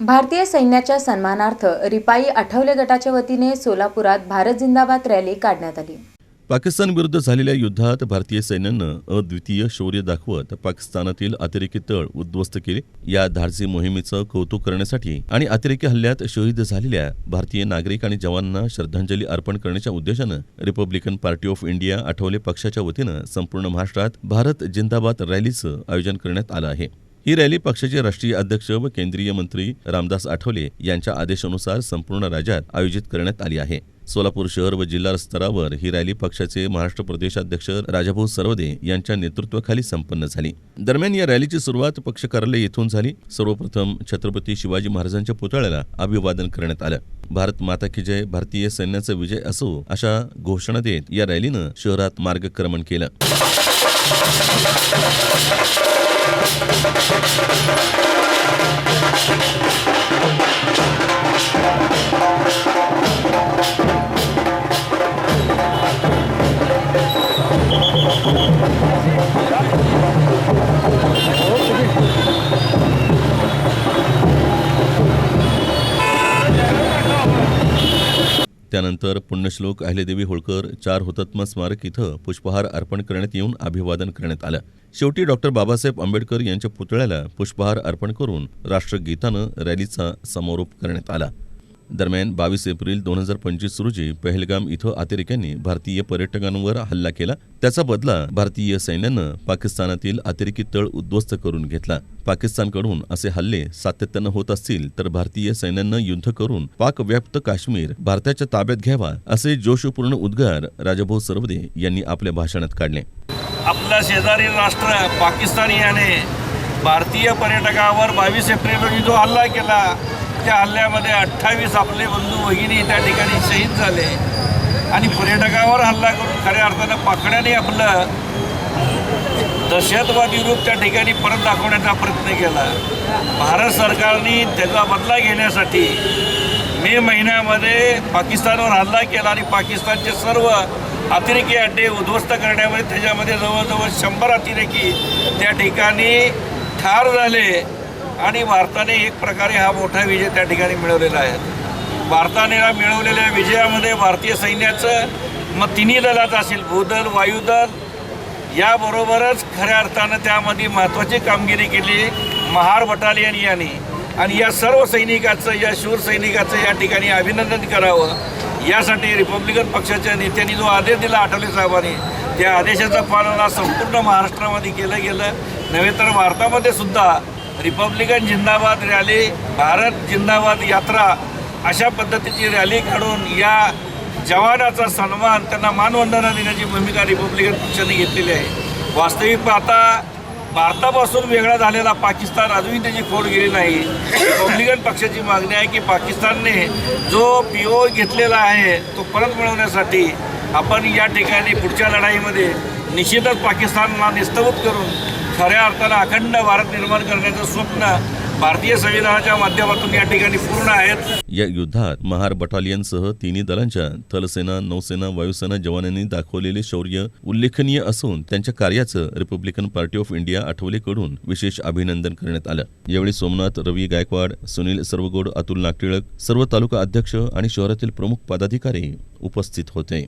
भारतीय सैन्याच्या सन्मानार्थ रिपाई आठवले गटाच्या वतीने सोलापुरात भारत जिंदाबाद रॅली काढण्यात आली. पाकिस्तान विरुद्ध झालेल्या युद्धात भारतीय सैन्यानं अद्वितीय शौर्य दाखवत पाकिस्तानातील अतिरेकी तळ उद्ध्वस्त केले. या धाडसी मोहिमेचं कौतुक करण्यासाठी आणि अतिरेकी हल्ल्यात शहीद झालेल्या भारतीय नागरिक आणि जवानांना श्रद्धांजली अर्पण करण्याच्या उद्देशानं Republican Party of India Athawale पक्षाच्या वतीनं संपूर्ण महाराष्ट्रात भारत जिंदाबाद रॅलीचं आयोजन करण्यात आलं आहे. ही रॅली पक्षाचे राष्ट्रीय अध्यक्ष व केंद्रीय मंत्री रामदास आठवले यांच्या आदेशानुसार संपूर्ण राज्यात आयोजित करण्यात आली आहे. सोलापूर शहर व जिल्हा स्तरावर ही रॅली पक्षाचे महाराष्ट्र प्रदेशाध्यक्ष राजाभाऊ सरवदे यांच्या नेतृत्वाखाली संपन्न झाली. दरम्यान या रॅलीची सुरुवात पक्ष कार्यालय येथून झाली. सर्वप्रथम छत्रपती शिवाजी महाराजांच्या पुतळ्याला अभिवादन करण्यात आलं. भारत माता की जय भारतीय सैन्याचा विजय असो अशा घोषणा देत या रॅलीनं शहरात मार्गक्रमण केलं. Thank you. त्यानंतर पुण्यश्लोक अहिलेदेवी होळकर चार हुतात्मा स्मारक इथं पुष्पहार अर्पण करण्यात येऊन अभिवादन करण्यात आलं. शेवटी डॉक्टर बाबासाहेब आंबेडकर यांच्या पुतळ्याला पुष्पहार अर्पण करून राष्ट्रगीतानं रॅलीचा समारोप करण्यात आला. दरम्यान बावीस एप्रिल दोन हजार पंचवीस रोजी पहलगाम इथं अतिरेक्यांनी भारतीय पर्यटकांवर हल्ला केला. त्याचा बदला भारतीय सैन्यानं पाकिस्तानातील अतिरेकी तळ उद्ध्वस्त करून घेतला. पाकिस्तानकडून असे हल्ले सातत्यानं होत असतील तर भारतीय सैन्यानं युद्ध करून पाक व्याप्त काश्मीर भारताच्या ताब्यात घ्यावा असे जोशपूर्ण उद्गार राजाभाऊ सरवदे यांनी आपल्या भाषणात काढले. आपला शेजारी राष्ट्र पाकिस्तान याने भारतीय पर्यटकावर बावीस एप्रिल रोजी जो हल्ला केला त्या हल्ल्यामध्ये अठ्ठावीस आपले बंधू भगिनी त्या ठिकाणी शहीद झाले. आणि पर्यटकावर हल्ला करून खऱ्या अर्थानं पाकड्याने आपलं दहशतवादी रूप त्या ठिकाणी परत दाखवण्याचा प्रयत्न केला. भारत सरकारने त्याचा बदला घेण्यासाठी मे महिन्यामध्ये पाकिस्तानवर हल्ला केला आणि पाकिस्तानचे सर्व अतिरेकी अड्डे उद्ध्वस्त करण्यामध्ये त्याच्यामध्ये जवळजवळ शंभर अतिरेकी त्या ठिकाणी ठार झाले. आणि भारताने एक प्रकारे हा मोठा विजय त्या ठिकाणी मिळवलेला आहे. भारताने या मिळवलेल्या विजयामध्ये भारतीय सैन्याचं मग तिन्ही दलात असेल भूदल वायुदल याबरोबरच खऱ्या अर्थानं त्यामध्ये महत्त्वाची कामगिरी केली महार बटालियन यांनी. आणि या सर्व सैनिकाचं या शूर सैनिकाचं या ठिकाणी अभिनंदन करावं. यासाठी रिपब्लिकन पक्षाच्या नेत्यांनी जो आदेश दिला आठवले साहेबांनी त्या आदेशाचं पालन संपूर्ण महाराष्ट्रामध्ये केलं गेलं. नव्हे तर भारतामध्ये सुद्धा रिपब्लिकन जिंदाबाद रॅली भारत जिंदाबाद यात्रा अशा पद्धतीची रॅली काढून या जवानाचा सन्मान त्यांना मानवंदना देण्याची भूमिका रिपब्लिकन पक्षाने घेतलेली आहे. वास्तविक पाहता भारतापासून वेगळा झालेला पाकिस्तान अजूनही त्याची खोड गेली नाही. रिपब्लिकन पक्षाची मागणी आहे की पाकिस्तानने जो पी ओ घेतलेला आहे तो परत मिळवण्यासाठी आपण या ठिकाणी पुढच्या लढाईमध्ये निश्चितच पाकिस्तानला निस्तभूत करून खऱ्या अर्थानं अखंड भारत निर्माण करण्याचं स्वप्न भारतीय संविधानाच्या माध्यमातून या ठिकाणी पूर्ण आहेत. या युद्धात महार बटालियनसह तिन्ही दलांच्या थलसेना नौसेना वायुसेना जवानांनी दाखवलेले शौर्य उल्लेखनीय असून त्यांच्या कार्याचं रिपब्लिकन पार्टी ऑफ इंडिया आठवलेकडून विशेष अभिनंदन करण्यात आलं. यावेळी सोमनाथ रवी गायकवाड सुनील सर्वगोड अतुल नागटिळक सर्व तालुका अध्यक्ष आणि शहरातील प्रमुख पदाधिकारी उपस्थित होते.